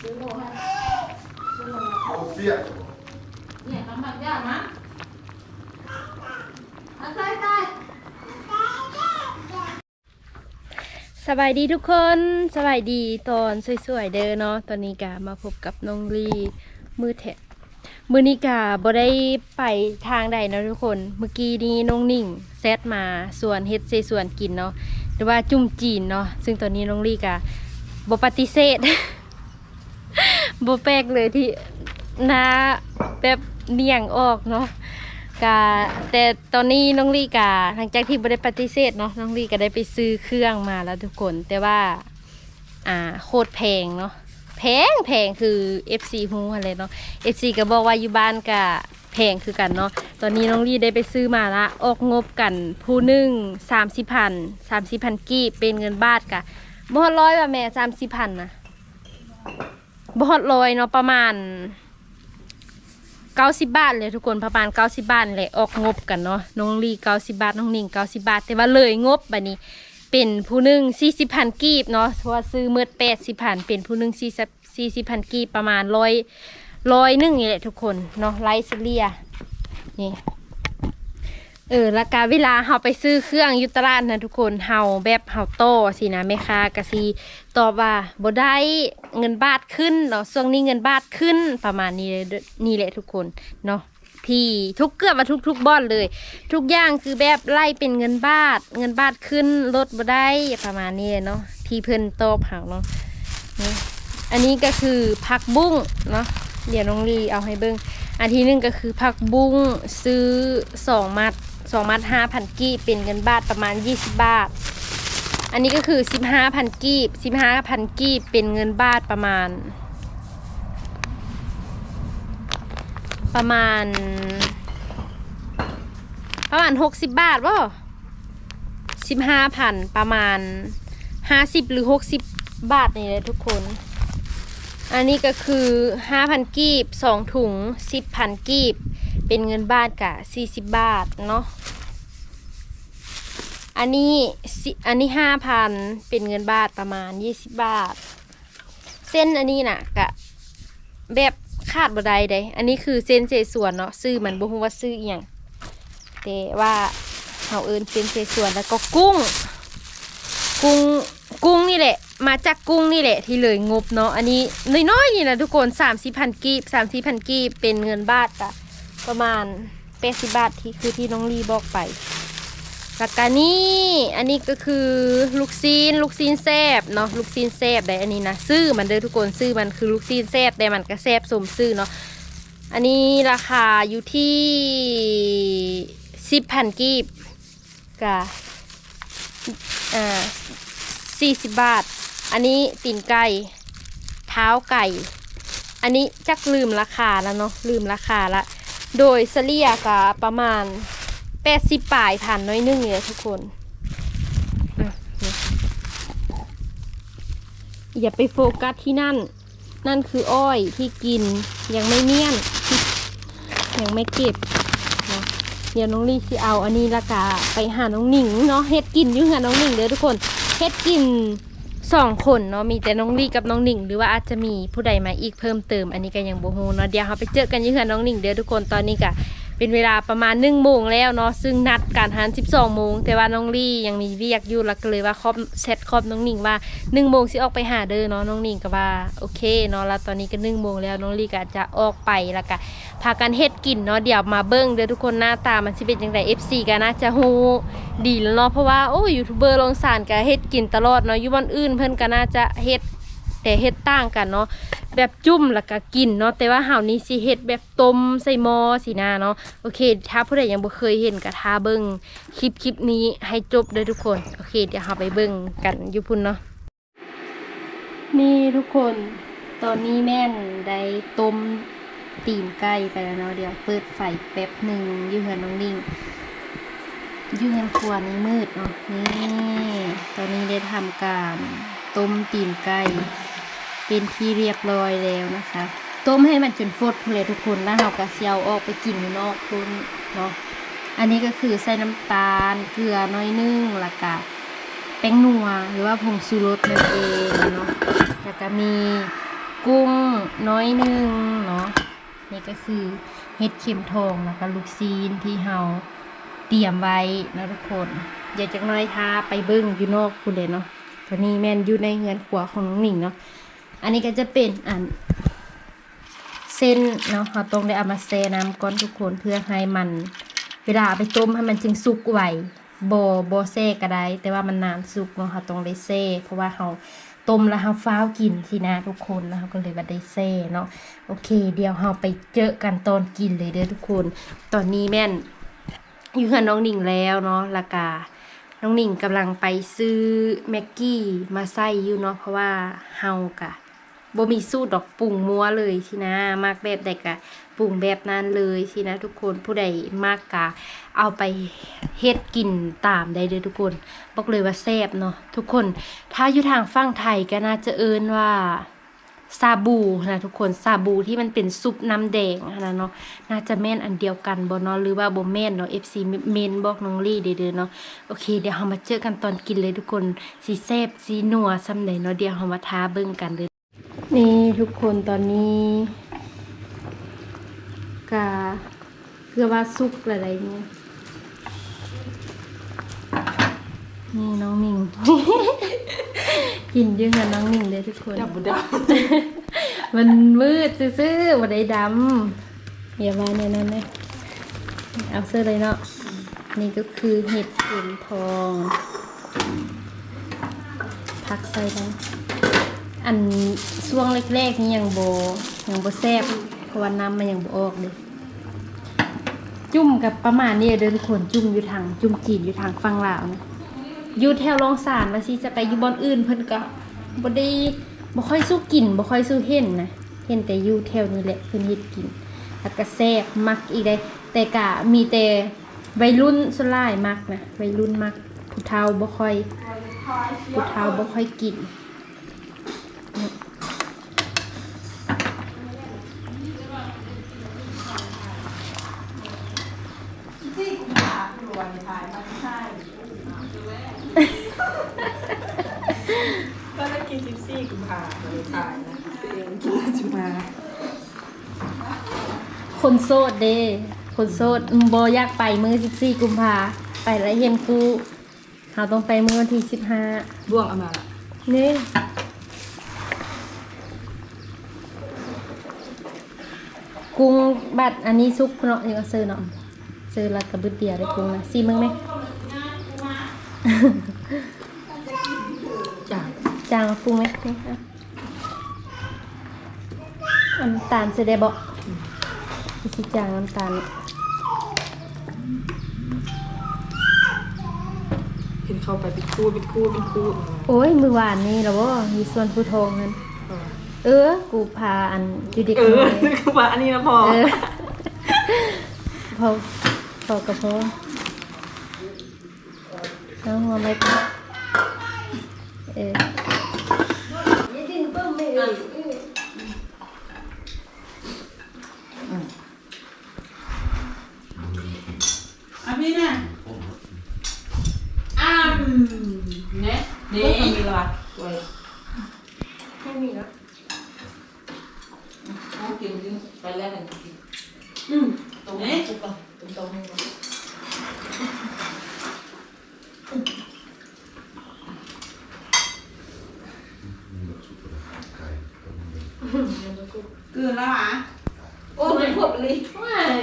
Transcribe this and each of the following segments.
ซื้อโลให้ซื้อโลเอาเปียกเนี่ยน้ำมันยากนะเอาใส่ใส่สบายดีทุกคนสบายดีตอนสวยๆเด้อเนาะตอนนี้กามาพบกับน้องลีมือแทะ มือนี้กาบ่ได้ไปทางใดนะทุกคน เมื่อกี้นี้น้องนิ่งแซดมาส่วนเฮ็ดเซส่วนกินเนาะหรือว่าจุ่มจีนเนาะซึ่งตอนนี้น้องลีกาบ่ปฏิเสธบ่แปลกเลยที่นาแบบเนียงออกเนาะกาแต่ตอนนี้น้องลี่กาหลังจากที่บ่ได้ปฏิเสธเนาะน้องลี่ก็ได้ไปซื้อเครื่องมาแล้วทุกคน แต่ว่า อ่าโคตรแพงเนาะ แพงแพงคือ FC ฮู้อะไรเนาะ FC ก็บอกว่าอยู่บ้านก็แพงคือกันเนาะ ตอนนี้น้องลี่ได้ไปซื้อมาละออกงบกันผู้หนึ่งสามสิบพันสามสิบพันกีบเป็นเงินบาทกะบ่ฮอดร้อยว่าแม่สามสิบพันนะบ่ฮอดร้อยเนาะประมาณเก้าสิบบาทเลยทุกคนประมาณเก้าสิบบาทเลยออกงบกันเนาะน้องลีเก้าสิบบาทน้องนิ่งเก้าสิบบาท แต่ว่าเลยงบบัดนี้ เป็นผู้หนึ่งสี่สิบพันกีบเนาะเพราะว่าซื้อเมื่อแปดสิบพันเป็นผู้หนึ่งสี่สิบสี่สิบพันกีบประมาณร้อยร้อยหนึ่งนี่แหละทุกคนเนาะไลซ์เลียนี่เออแล้วกาเวลาเฮาไปซื้อเครื่องยุตลาดนะทุกคนเฮาแบบเฮาโตสินะแม่ค้ากะซีตอบว่าบ่ได้เงินบาทขึ้นเนาะช่วงนี้เงินบาทขึ้นประมาณนี้เลยนี่แหละทุกคนเนาะ ที่ทุกเกือบมาทุกทุกบ้อนเลย ทุกอย่างคือแบบไล่เป็นเงินบาท เงินบาทขึ้นลดบ่ได้ประมาณนี้เนาะที่เพิ่นตอบเฮาเนาะนี่อันนี้ก็คือผักบุ้งเนาะเดี๋ยวน้องลีเอาให้เบิ่งอันที่หนึ่งก็คือผักบุ้งซื้อสองมัดสองมัดห้าพันกีบเป็นเงินบาทประมาณยี่สิบบาท อันนี้ก็คือสิบห้าพันกีบสิบห้าพันกีบเป็นเงินบาทประมาณ ประมาณ ประมาณหกสิบบาทว่สิบห้าพันประมาณห้าสิบหรือหกสิบบาทนี่เลยทุกคน อันนี้ก็คือห้าพันกีบสองถุงสิบพันกีบ เป็นเงินบาทกะสี่สิบบาทเนาะอันนี้อันนี้ห้าพันเป็นเงินบาทประมาณยี่สิบบาท เส้นอันนี้น่ะกะแบบ ขาดบ่ได้เดอันนี้คือเส้นเศษส่วนเนาะซื้อมันบ่ฮู้ว่าซื้ออีหยังแต่ว่าเฮาเอิ้นเส้นเศษส่วนแล้วก็กุ้ง กุ้งกุ้งนี่แหละ มาจากกุ้งนี่แหละ ที่เลยงบเนาะอันนี้น้อยๆนี่นะทุกคน30,000กีบ30,000กีบเป็นเงินบาทอะประมาณ80บาทที่คือที่น้องลีบอกไป แล้วก็นี่อันนี้ก็คือลูกซีนลูกซีนแซบเนาะลูกซีนแซบได้อันนี้นะซื้อมันเด้อทุกคนซื้อมันคือลูกซีนแซบแต่มันก็แซบสมซื้อเนาะอันนี้ราคาอยู่ที่สิบพันกีบกับอ่าสี่สิบบาท อันนี้ตีนไก่เท้าไก่ อันนี้จักลืมราคาแล้วเนาะลืมราคาละโดยเสลี่ยก็ประมาณ แปดสิบปลายพันน้อยนึงเลยทุกคนอย่าไปโฟกัสที่นั่น นั่นคืออ้อยที่กินยังไม่เมี่ยนยังไม่เก็บนาะเดี๋ยวน้องลี่สิเอาอันนี้ละกาไปหาน้องหนิงเนาะเฮ็ดกินอยู่หาน้องหนิงเด้อทุกคนเฮ็ดกินสองคนเนาะมีแต่น้องลี่กับน้องหนิง หรือว่าอาจจะมีผู้ใดมาอีกเพิ่มเติม อันนี้ก็ยังบ่ฮู้เนาะเดี๋ยวเราไปเจอกันอยู่หาน้องหนิงเด้อทุกคนตอนนี้ก็ เป็นเวลาประมาณหนึ่งโมงแล้วเนาะซึ่งนัดการหันสิบสองโมงแต่ว่าน้องลี่ยังมีเวียกอยู่แล้วก็เลยว่าครอบเซตครอบน้องหนิงว่าหนึ่งโมงสิออกไปหาเด้อเนาะน้องหนิงก็ว่าโอเคเนาะแล้วตอนนี้ก็หนึ่งโมงแล้วน้องลี่ก็จะออกไปแล้วก็พากันเฮ็ดกินเนาะเดี๋ยวมาเบิ้งเด้อทุกคนหน้าตามันสิเป็นจังได FC ก็น่าจะฮู้ดีแล้วเนาะเพราะว่าโอ้ยูทูบเบอร์ลงสารก็เฮ็ดกินตลอดเนาะอยู่วันอื่นเพิ่นก็น่าจะเฮ็ดแต่เฮ็ดต่างกันเนาะ แบบจุ่มแล้วก็กินเนาะแต่ว่าเฮานี่สิเฮ็ดแบบต้มใส่หม้อสินะเนาะโอเค ถ้าผู้ใดยังบ่เคยเห็นก็ท้าเบิ่งคลิปคลิปนี้ให้จบเลยทุกคนโอเค เดี๋ยวเฮาไปเบิ่งกันอยู่พุ่นเนาะนี่ทุกคนตอนนี้แม่นได้ต้มตีนไก่ไปแล้วเนาะเดี๋ยวเปิดไฟแป๊บหนึ่งยู่เฮืนน้องนิ่งยู่เฮืนครัวนี่มืดเนาะนี่ตอนนี้ได้ทำการต้มตีนไก่ เป็นที่เรียบร้อยแล้วนะคะ ต้มให้มันจนฟดเลยทุกคนแล้วเราก็เซียวออกไปกินอยู่นอกพุ่นเนาะอันนี้ก็คือใส่น้ำตาลเกลือน้อยนึ่งแล้วก็แป้งนัวหรือว่าผงชูรสนั่นเองเนาะแล้วก็มีกุ้งน้อยนึงเนาะนี่ก็คือเห็ดเข็มทองแล้วก็ลูกซีนที่เฮาเตรียมไว้นะทุกคนเดี๋ยวจักหน้อยทาไปเบิ้งอยู่นอกคุณเด่นเนาะตอนนี้แม่นอยู่ในเฮือนขวาของน้องหนิงเนาะ อันนี้ก็จะเป็นอันเส้นเนาะเราต้องได้เอามาแช่น้ำก่อนทุกคนเพื่อให้มัน เวลาไปต้มให้มันจึงสุกไวโบโบแซ่ก็ได้ แต่ว่ามันนานสุกเนาะเราต้องได้แซ่เพราะว่าเราต้มแล้วเราฟ้าวกินสินะทุกคนแล้วเราก็เลยว่าได้แซ่เนาะโอเค เดี๋ยวเราไปเจอกันตอนกินเลยเด้อทุกคน ตอนนี้แม่นอยู่กับน้องหนิงแล้วเนาะละกาน้องหนิงกำลังไปซื้อแม็กกี้มาใส่อยู่เนาะเพราะว่าเฮากะ บ่มีสูตรดอกปรุงมัวเลยสินะมากแบบใดกะปรุงแบบนั้นเลยสินะทุกคนผู้ใดมากกะเอาไปเฮ็ดกินตามได้เลยทุกคน บอกเลยว่าแซ่บเนาะทุกคน ถ้าอยู่ทางฝั่งไทยก็น่าจะเอิ้นว่าซาบูนะทุกคนซาบูที่มันเป็นซุปน้ำแดงนะเนาะน่าจะแม่นอันเดียวกันบ่เนาะหรือว่าบ่แม่นเนาะ FC เมนบอกน้องลี่เด้อๆเนาะโอเคเดี๋ยวเรามาเจอกันตอนกินเลยทุกคนสีแซบสีนัวซำใดเนาะเดี๋ยวเรามาท้าเบิ่งกันเลย นี่ทุกคนตอนนี้กาเกือว่าสุกอะไรเนี่ยนี่น้องหนิง กินอยืงกับน้องหนิงเลยทุกคน ดับบุดับมันมืดซื่อๆวันได้ดำอย่ามาในนั้นเลยเอาเสื้อเลยเนาะนี่ก็คือเห็ดเข็มทอง พักใส่ได้ อันช่วงแรกๆนี่ยังโบยังโบแซบเพราะว่าน้ำมันยังโบออกเลยจุ่มกับประมาณนี้เดินทุกคนจุ่มอยู่ทางจุ่มจีนอยู่ทางฝั่งลาวนะอยู่แถวรองสารว่าสิจะไปอยู่บอนอื่นเพิ่นก็บ่ได้บ่ค่อยสู้กินบ่ค่อยสู้เห็นนะเห็นแต่อยู่แถวนี้แหละเพิ่นเฮ็ดกินแล้วก็แซ่บมักอีกได้แต่ก็มีแต่วัยรุ่นสลายมักนะวัยรุ่นมักผู้เฒ่าบ่ค่อยผู้เฒ่าบ่ค่อยกิน ที่กุมภาพันธ์ร วย ถ่ายมันใช่ก็ได้กินซิปซี่กุมภาพันธ์ถ่ายนะตัวเองกินจุมาคนโสดเด้คนโสดอืมบอยากไปมื้อ14กุมภาไปแล้วเห็นครูเราต้องไปมือวันที่15บ่วงเอามาละนี่กุ้งบัดอันนี้ซุปเนาะยังก็ซื้อเนาะ ซื้อและกระบึดเดียวได้กุ้งนะซีมึงไหมจ้าจางมาปรุงไหมนี่อะน้ำตาลเสได็จบอกสิจางน้ำตาลเห็นเข้าไปเป็นคู่เป็นคู่เป็นคู่โอ้ยมือหวานนี่แล้วว่ามีส่วนผู้ทองนั่นเออ กูพาอันอยู่เด็กเอน้ออยนึกว่าอันนี้นะพอเอ อพอพอกับพอน้องหัวไม่พอเออยิ่งดิ้นเพิ่มไม่เอ่ยอันนี้น่ะอ้ามเนี่ยนี่มีละตัว ไม่มีแล้ว เขากินกินไปแล้วกันกิน อืม ตรงนี้ปุ๊บก่อนตรงตรงนี้ก่อน เกินแล้วอะ โอ้เป็นพวกเลย ว้าย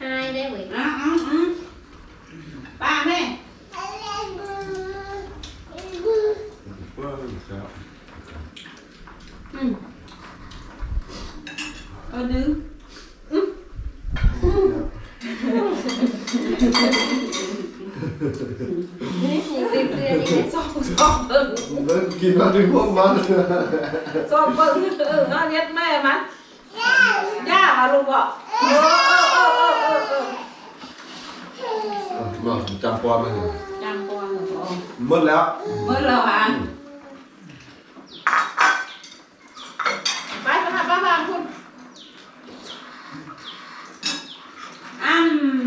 หายได้เว้ย อ้าวอ้าวอ้าวป้าแม่ อืม เออนึง นี่ยังเตือนๆอีกเลย สองสองเบิ่ง Leuk, je maakt nu gewoon man. สอง เบิ่งออเอาเน็ดแม่มาย่ามาลูกบอกเออเออเออเออเออเออ Nou, een tampon met hem. จำตัวหนูบอก Mut แล้ว เมื่อเราอ่านไปไปหาป้าบางคุณอ้ำ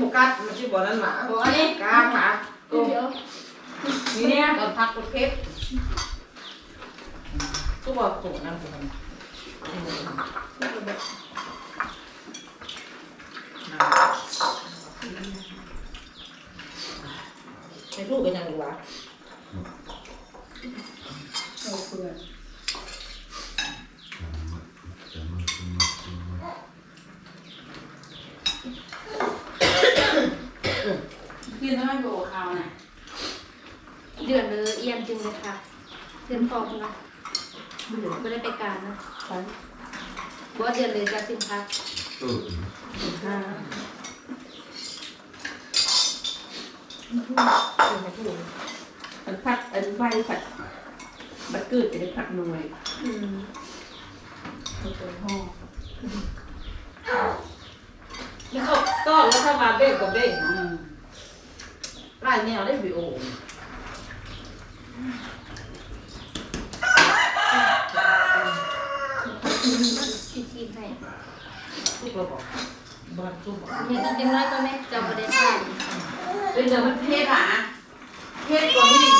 บ กัดมันชื่อบ่อนั่นหมาโอ้อันนี้กลางหมาเดี๋ยวนี่เนี่ยตอนพักกดเพชรทุกบอกถูกนั่นถูกนั่นในลูกเป็นยังไงวะโอ้เพื่อนกินทำไมโบข้าวน่ะ เดือนเลยเอียนจริงเลยค่ะ เดือนพอคุณเนาะไม่ได้ไปการนะเพราะว่าเดือนเลยจะสินค้าเอออันพัดอันไฟผัดบัดเกิดจะได้ผัดหน่วยอืมตัวห้องนี่เขาต้อนแล้วถ้ามาเบ้กับเบ้งอืมลายแนวได้วิโอ ชีชีให้ทุกเราบอกบ้านทุกบอกเห็นจริงๆน้อยก็แม่จะไม่ได้ทานเดี๋ยวมันเพศอะเพศกว่านี้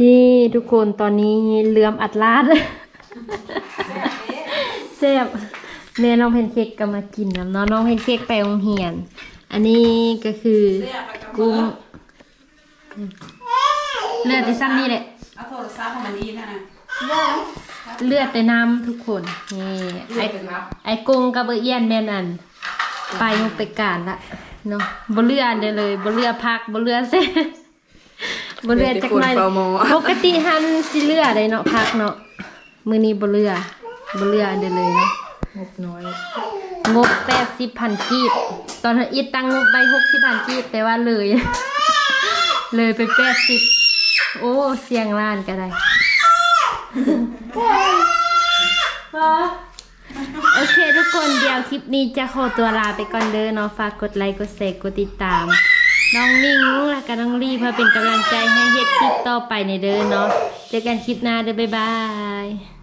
นี่ทุกคนตอนนี้เลื่อมอัดลาดแซ่บแม่น้องแพนเค้กก็มากินน้ำเนาะน้องแพนเค้กไปโรงเรียน อันนี้ก็คือกุ้งเลือดที่ซ้ำนี่แหละเอาโทรศัพท์ของมันนี้นะนะเลือดแต่น้ำทุกคนนี่ไอ้ไอ้กุ้งกับเบอร์เอียนแม่นอันไปลงไปการละเนาะบ่เลือดได้เลยบ่เลือพักบ่เลือเส้น บ่เลือจักหน่อยปกติหันสิเลือได้เนาะพักเนาะมื้อนี้บ่เลือบ่เลือได้เลยเนาะงบน้อย งบ80พันกีบ ตอนนั้นอีตั้งงบไว้60พันกีบแต่ว่าเลย เลยไป80โอ้ เสียงล้านก็ได้โอเคทุกคนเดี๋ยวคลิปนี้จะขอตัวลาไปก่อนเด้อเนาะฝากกดไลค์กดแชร์กดติดตาม น้องนิ่งและก็น้องรีเพื่อเป็นกำลังใจให้เฮ็ดคลิปต่อไปในเด้อเนาะเจอกันคลิปหน้าเด้อบ๊ายบาย